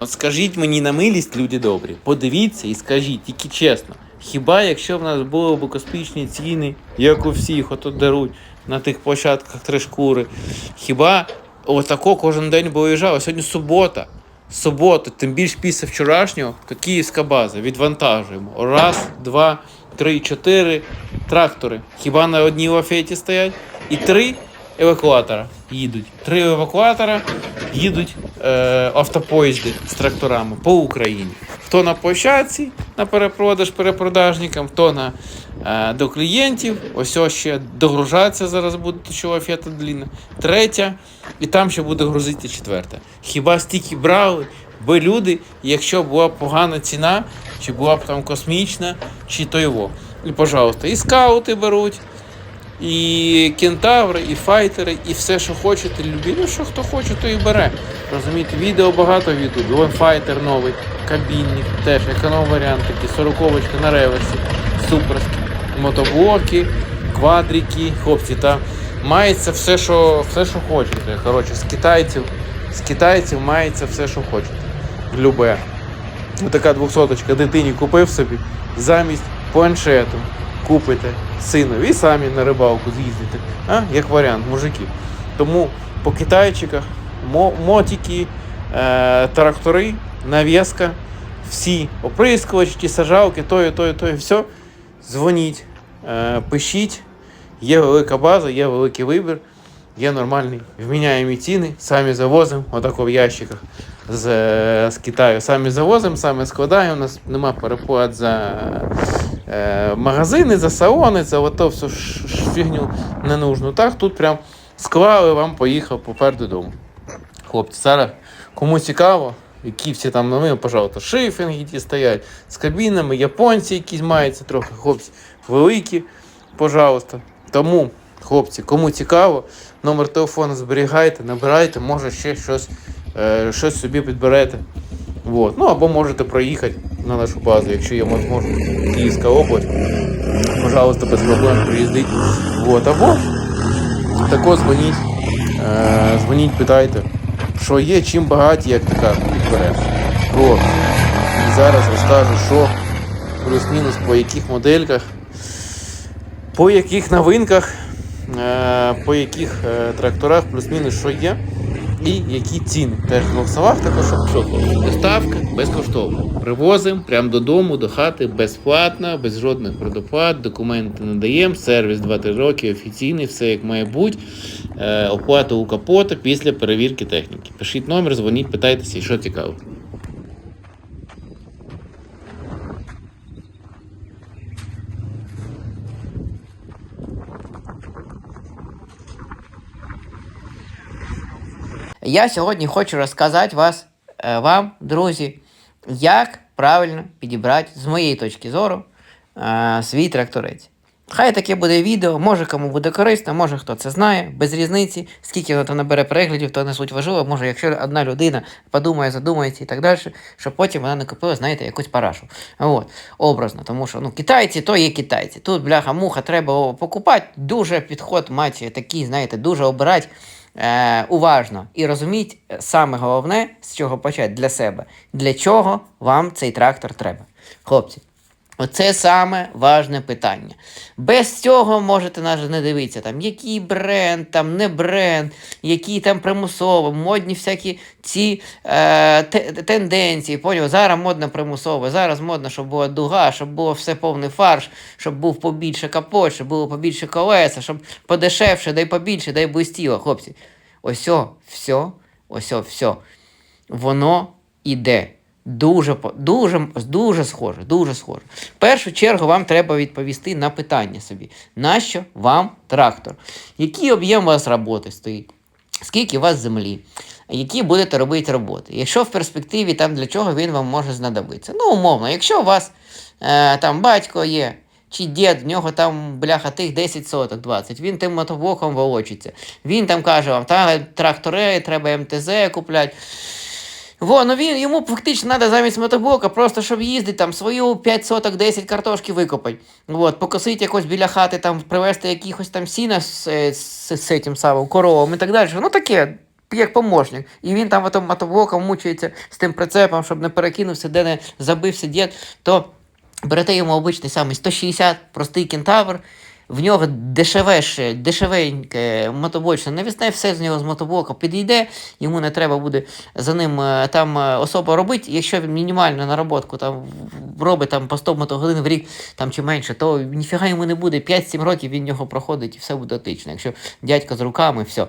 От скажіть мені на милість, люди добрі, подивіться і скажіть, тільки чесно. Хіба якщо в нас були б космічні ціни, як у всіх, ото даруть на тих площадках три шкури, хіба отако кожен день би виїжджав? Сьогодні субота. Субота, тим більш після вчорашнього, київська база, відвантажуємо. Раз, два, три, чотири трактори. Хіба на одній лафеті стоять? І три евакуатора їдуть. Три евакуатора їдуть автопоїзди з тракторами по Україні. Хто на площадці на перепродаж перепродажникам, хто на, е, до клієнтів. Ось ще догружатися зараз буде, то що длінна. Третя, і там ще буде грузити четверта. Хіба стільки брали? Би люди, якщо була погана ціна, чи була б там космічна, чи то його. І, пожалуйста, і скаути беруть, і кентаври, і файтери, і все, що хочете, любі. Що хто хоче, то і бере. Розумієте, відео багато в YouTube. Вон файтер новий, кабінник, теж економ варіант такий, сороковочка на реверсі, суперські, мотоблоки, квадрики, хлопці, та мається все, що, все, що хочете. Коротше, з китайців, з китайців мається все, що хочете. Любе. Така двохсоточка дитині купив собі замість планшету купите синові і самі на рибалку з'їздите. А? Як варіант, мужики. Тому по китайчиках мотики, е, трактори, нав'язка, всі оприскувачі, сажалки, то то, і то, і все. Дзвоніть, е, пишіть. Є велика база, є великий вибір, є нормальні вміняємі ціни. Самі завозимо, отако в ящиках з, е, з Китаю. Самі завозимо, самі складаємо. У нас нема переплат за магазини, за салони, за ото всю фігню ненужну. Так, тут прям склали, вам поїхав попереду додому. Хлопці, зараз кому цікаво, які всі там новини, пожалуйста, шифінги ті стоять з кабінами, японці якісь маються трохи, хлопці великі, пожалуйста. Тому, хлопці, кому цікаво, номер телефону зберігайте, набирайте, може ще щось, е, щось собі підберете. Вот. Ну або можете проїхати на нашу базу, якщо є можливість, Київська область. Пожалуйста, без проблем приїздіть. Вот. Або тако дзвоніть, е, дзвоніть, питайте, що є, чим багаті, як така підбере. От. І зараз розкажу, що плюс-мінус по яких модельках, по яких новинках, е, по яких е, тракторах плюс-мінус що є. І які ціни. Теж в словах також, щоб доставка безкоштовна. Привозимо прямо додому, до хати, безплатно, без жодних предоплат, документи надаємо, сервіс 2-3 роки, офіційний, все як має бути. Е, оплата у капота після перевірки техніки. Пишіть номер, дзвоніть, питайтеся, що цікаво. Я сьогодні хочу розказати вас, е, вам, друзі, як правильно підібрати, з моєї точки зору, е, свій тракторець. Хай таке буде відео, може кому буде корисно, може хто це знає, без різниці, скільки воно набере переглядів, то не суть важливо. Може, якщо одна людина подумає, задумається і так далі, щоб потім вона не купила, знаєте, якусь парашу. От, образно, тому що ну, китайці то є китайці. Тут бляха-муха треба покупати. Дуже підход мать такий, знаєте, дуже обирати е, уважно і розуміть е, саме головне, з чого почати для себе, для чого вам цей трактор треба. Хлопці, Оце саме важне питання. Без цього можете навіть не дивитися, там, який бренд, там не бренд, які там примусово, модні всякі ці е, те- тенденції. Поняв? Зараз модно примусово, зараз модно, щоб була дуга, щоб було все повний фарш, щоб був побільше капот, щоб було побільше колеса, щоб подешевше, дай побільше, дай блистіло. Хлопці, ось все, ось все. Воно іде. Дуже, дуже, дуже схоже, дуже схоже. В першу чергу вам треба відповісти на питання собі. Нащо вам трактор? Який об'єм у вас роботи стоїть? Скільки у вас землі? Які будете робити роботи? Якщо в перспективі там для чого він вам може знадобитися? Ну, умовно, якщо у вас е, там батько є, чи дід, в нього там бляха тих 10 соток, 20, він тим мотоблоком волочиться. Він там каже вам, та трактори, треба МТЗ купляти. Во, ну він йому фактично треба замість мотоблока, просто щоб їздити там свою 5 соток 10 картошки викопати. Вот, покосити якось біля хати, там привезти якихось там сіна з, з, з, з цим самим коровом і так далі. Ну таке як помощник. І він там отом мотоблоком мучається з тим прицепом, щоб не перекинувся, де не забився дід, то берете йому обичний самий 160, простий кентавр, в нього дешевеше, дешевеньке мотоблочне навісне, все з нього з мотоблока підійде, йому не треба буде за ним е, там е, особо робити. Якщо він мінімальну наработку там робить там по 100 мотогодин в рік там чи менше, то ніфіга йому не буде. 5-7 років він його проходить і все буде отлично. Якщо дядько з руками, все.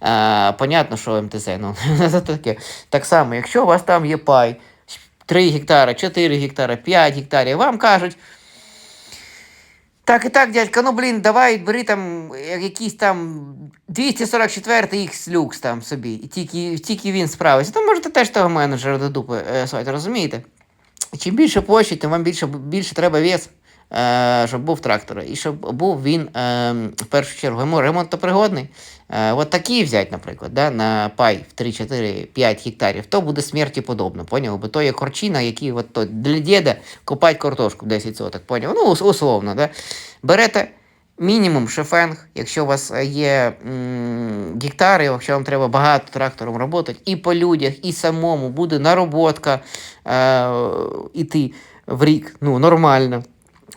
А, понятно, що МТЗ, ну таке. Так само, якщо у вас там є пай, 3 гектари, 4 гектари, 5 гектарів, вам кажуть. Так і так, дядька, ну блін, давай бери там е, якийсь там 244 X люкс там собі, і тільки, тільки він справиться. Там можете теж того менеджера до дупи е, свати, розумієте? Чим більше площі, тим вам більше, більше треба вес, щоб був трактор. І щоб був він е, в першу чергу ремон- ремонтопригодний. Е, от такий взяти, наприклад, да, на пай в 3, 4, 5 гектарів, то буде смерті подобно, поняв? Бо то є корчина, який от то для діда копать картошку 10 соток, поняв? Ну, условно, да? Берете мінімум шефенг, якщо у вас е, є м, гектари, якщо вам треба багато трактором працювати, і по людях, і самому буде нароботка е, іти в рік, ну, нормально.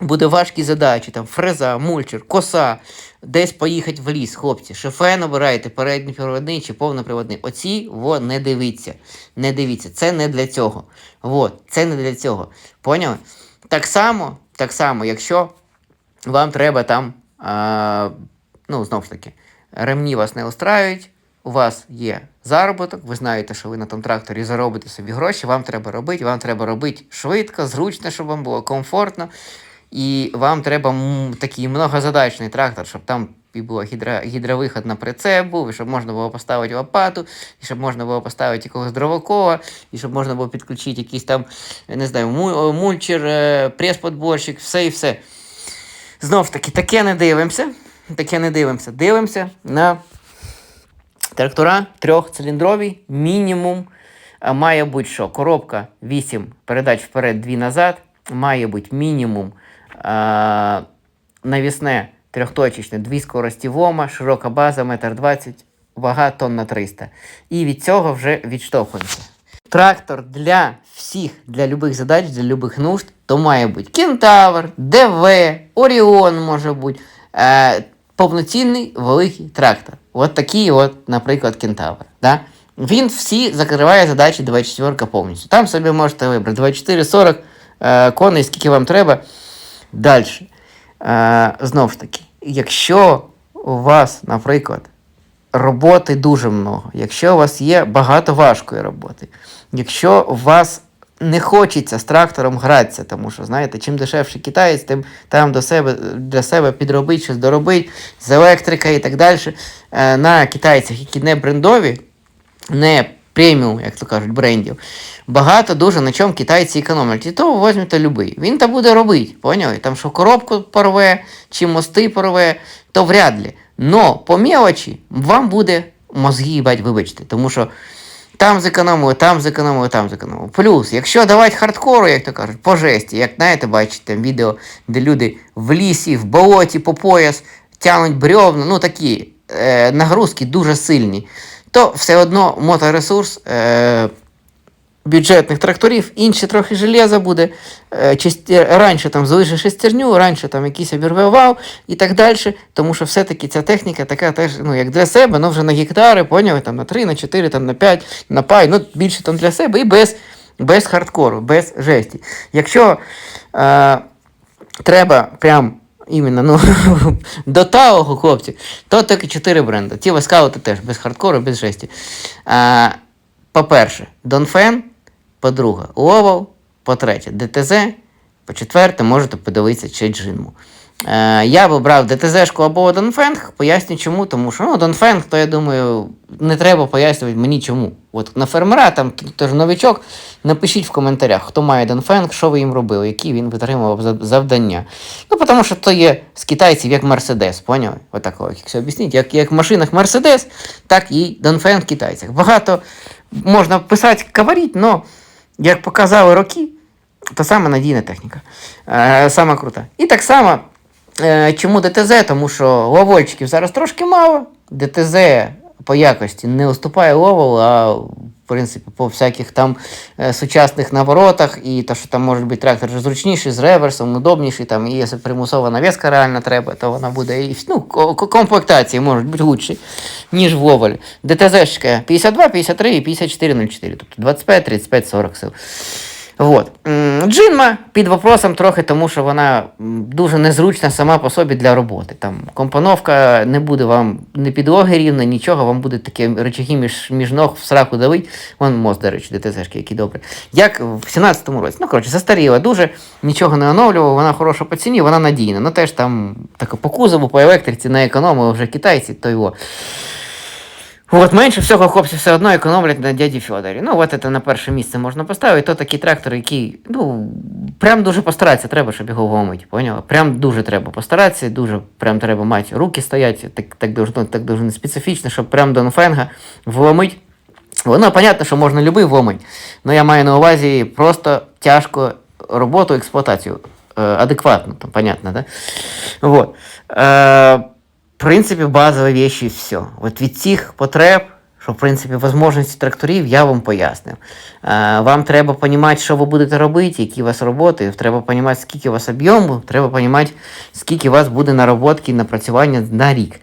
Буде важкі задачі, там фреза, мульчер, коса, десь поїхати в ліс, хлопці. Шофен обираєте, передній приводний чи повноприводний. Оці во не дивіться. Не дивіться. Це не для цього. Вот, це не для цього. Поняли? Так само, так само, якщо вам треба там, а, ну, знову ж таки, ремні вас не устраюють, у вас є заробіток, ви знаєте, що ви на тому тракторі заробите собі гроші, вам треба робити, вам треба робити швидко, зручно, щоб вам було комфортно. І вам треба такий многозадачний трактор, щоб там і було гідро, гідровиход на прицеп був, і щоб можна було поставити лопату, і щоб можна було поставити якогось дровокова, і щоб можна було підключити якийсь там, не знаю, мульчер, е, прес-подборщик, все і все. Знов таки, таке не дивимося. Таке не дивимося. Дивимося на трактора трьохциліндрові, мінімум. А має бути що? Коробка 8 передач вперед, 2 назад. Має бути мінімум а, навісне трьохточечне, дві скорості вома, широка база, метр 20, вага тонна 300. І від цього вже відштовхуємося. Трактор для всіх, для любих задач, для любих нужд, то має бути Кентавр, ДВ, Оріон може бути. Е, повноцінний великий трактор. От такий, от, наприклад, Кентавр. Да? Він всі закриває задачі 24 повністю. Там собі можете вибрати 24-40 е, коней, скільки вам треба. Далі. Е, знов ж таки, якщо у вас, наприклад, роботи дуже много, якщо у вас є багато важкої роботи, якщо у вас не хочеться з трактором гратися, тому що, знаєте, чим дешевше китаєць, тим там до себе, для себе підробить щось доробить, з електрика і так далі. Е, на китайцях, які не брендові, не преміум, як то кажуть, брендів. Багато дуже на чому китайці економлять. І то візьмете любий. Він то буде робити, поняли? Там що коробку порве, чи мости порве, то вряд ли. Но по мелочі вам буде мозги їбать, вибачте, тому що там зекономили, там зекономили, там зекономили. Плюс, якщо давати хардкору, як то кажуть, по жесті, як знаєте, бачите відео, де люди в лісі, в болоті по пояс тягнуть бревна, ну такі е, нагрузки дуже сильні, то все одно моторесурс е, бюджетних тракторів, інше трохи железа буде. Е, часті, раніше там залишиш шестерню, раніше там якийсь обірве вал і так далі. Тому що все-таки ця техніка така теж, ну, як для себе, ну вже на гектари, поняли, там на 3, на 4, там на 5, на пай, ну більше там для себе і без, без хардкору, без жесті. Якщо е, треба прям. Іменно ну, до того, хлопці, то тільки чотири бренди. Ті скаути теж без хардкору, без жесті. А, по-перше, Донфен, по-друге, Ловал, по-третє, ДТЗ, по-четверте, можете подивитися чи Джинму. Е, я б обрав ДТЗ-шку або Донфенг, поясню чому, тому що ну, Донфенг, то я думаю, не треба пояснювати мені чому. От на фермера, там хто ж новичок, напишіть в коментарях, хто має Донфенг, що ви їм робили, які він витримував завдання. Ну, тому що то є з китайців як Мерседес, поняли? Отак, якщо об'яснити, як, як в машинах Мерседес, так і Донфенг китайцях. Багато можна писати, говорити, але як показали роки, то саме надійна техніка. Е, сама крута. І так само, чому ДТЗ? Тому що ловольчиків зараз трошки мало. ДТЗ по якості не уступає Ловел, а в принципі по всяких там е, сучасних наворотах, і то, що там може бути трактор зручніший, з реверсом, удобніший, там, і якщо примусова навіска реально треба, то вона буде і ну, ко- ко- комплектації можуть бути лучші, ніж в Ловелі. ДТЗ 52, 53 і 5404, тобто 25, 35, 40 сил. Вот. Джинма під вопросом трохи, тому що вона дуже незручна сама по собі для роботи. Там компоновка не буде вам не підлоги рівна, нічого, вам буде такі речаги між, між ног в сраку давить. Вон мост, до речі, ДТЗшки, які добре. Як в 17-му році. Ну, коротше, застаріла дуже, нічого не оновлював, вона хороша по ціні, вона надійна. Ну теж там так, по кузову, по електриці, на економили вже китайці, то його. От менше всього хлопці все одно економлять на дяді Фьодорі. Ну, от це на перше місце можна поставити. То такий трактор, який, ну, прям дуже постаратися треба, щоб його вомити. Поняла? Прям дуже треба постаратися, дуже прям треба мати руки стоять, так, так, дуже, ну, так дуже специфічно, щоб прям до Нфенга вломить. Воно, понятно, що можна любий вломить. але я маю на увазі просто тяжко роботу, експлуатацію. Е, адекватно, там, понятно, да? Вот. В принципі, базові вещи і все. От від цих потреб, що в принципі можливості тракторів, я вам пояснив. Е, вам треба розуміти, що ви будете робити, які у вас роботи, треба розуміти, скільки у вас об'єму, треба розуміти, скільки у вас буде нароботки напрацювання на рік.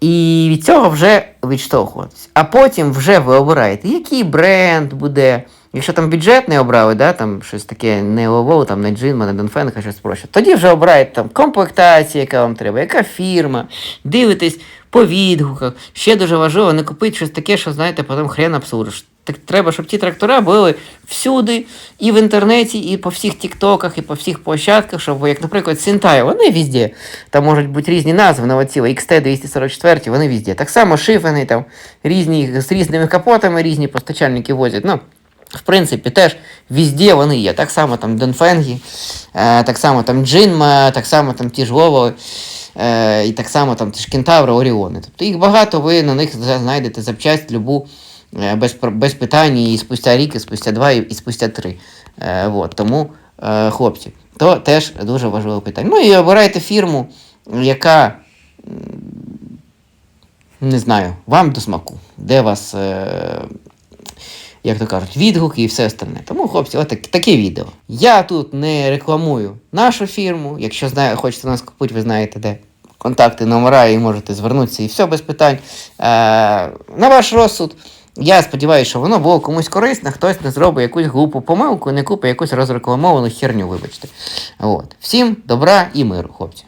І від цього вже відштовхуватись. А потім вже ви обираєте, який бренд буде. Якщо там бюджет не обрали, да, там щось таке не Ловол, там не Джинма, не Донфенка, щось проще, тоді вже обираєте там комплектація, яка вам треба, яка фірма, дивитесь по відгуках. Ще дуже важливо не купити щось таке, що знаєте, потім хрен обслужиш. Так треба, щоб ті трактора були всюди, і в інтернеті, і по всіх тіктоках, і по всіх площадках, щоб, як, наприклад, Сінтай, вони везде. Там можуть бути різні назви, на оці XT244, вони везде. Так само шифани, там різні, з різними капотами, різні постачальники возять. Ну, в принципі, теж везде вони є. Так само там Донфенгі, е, так само там Джинма, так само там ті ж Лово, е, і так само там ті ж Кентаври, Оріони. Тобто їх багато, ви на них знайдете запчасть любу е, без, без питань і спустя рік, і спустя два, і, спустя три. Вот. Тому, хлопці, то теж дуже важливе питання. Ну і обирайте фірму, яка. Не знаю, вам до смаку, де вас як то кажуть, відгуки і все остальне. Тому, хлопці, от таке відео. Я тут не рекламую нашу фірму. Якщо знає, хочете нас купити, ви знаєте де. Контакти, номера, і можете звернутися і все без питань. Е, на ваш розсуд. Я сподіваюся, що воно було комусь корисне, хтось не зробить якусь глупу помилку, не купить якусь розрекламовану херню, вибачте. От. Всім добра і миру, хлопці.